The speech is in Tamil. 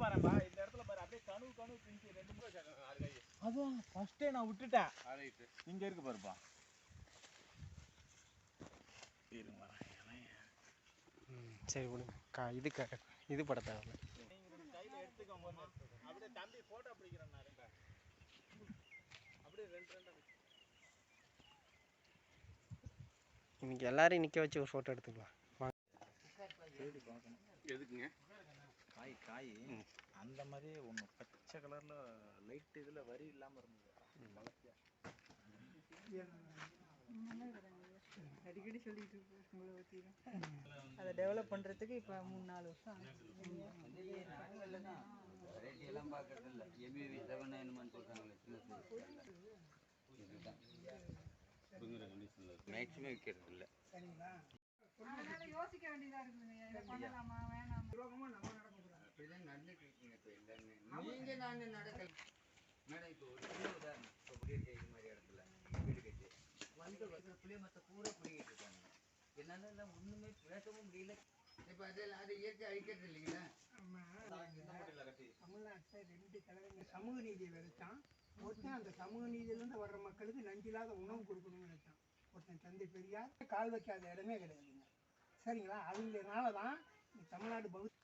பாருப்பா இந்த இடத்துல பாரு அப்படியே கனவு கனவு பிஞ்சு ரெண்டு மூணு அதான் ஃபர்ஸ்டே நான் விட்டுட்டேன். இங்க இருக்கு பாருப்பா. இருங்க சரி விடுங்க. கா இது க இது பட தேவையில்ல நீங்க ரெண்டு கையில எடுத்துக்கோங்க அப்படியே தம்பி போட்டோ பிடிக்கிறேன் நான் ரெண்டா அப்படியே ரெண்டு ரெண்டா இன்னைக்கு எல்லாரையும் நிற்க வச்சு ஒரு ஃபோட்டோ எடுத்துக்கலாம். எதுக்குங்க? காய் காய். அந்த மாதிரியே ஒன்று பச்சை கலர்ல லைட் இதுல வரி இல்லாம இருந்தது. வளர்த்தியா? அடிக்கடி சொல்லிட்டு இருக்கோம் உங்களை பற்றி அதை டெவலப் பண்ணுறதுக்கு இப்போ மூணு நாலு வருஷம் வெரைட்டி எல்லாம் பார்க்கறது இல்லை. எம்பிவி செவன் என்னமான்னு சொல்கிறாங்களே சின்ன இதுதான். மேக்ஸிமம் விற்கிறது இல்லை. அதனால யோசிக்க வேண்டியதாக இருக்குதுங்க. பண்ணலாமா வேணாமா? நடந்துட்டு இருக்குங்க இப்போ எல்லாமே நீங்க நான் நடக்கல மேடம் இப்போ ஒரு சின்ன உதாரணம் இப்போ குடியிருக்க இது மாதிரி இடத்துல வீடு கட்டி வந்து பூரா பிடிங்கிட்டு இருக்காங்க என்னால எல்லாம் ஒண்ணுமே பேசவும் முடியல இப்போ அதெல்லாம் அது இயற்கை அழிக்கிறது இல்லைங்களா தமிழ்நாட்டில் ரெண்டு தலைவங்க சமூக நீதியை விதைச்சான் ஒருத்தன் அந்த சமூக நீதியிலேருந்து வர்ற மக்களுக்கு நஞ்சில்லாத உணவு கொடுக்கணும்னு நினைச்சான் ஒருத்தன் தந்தை பெரியார் கால் வைக்காத இடமே கிடையாதுங்க சரிங்களா அவங்கனால தான் தமிழ்நாடு பௌத்த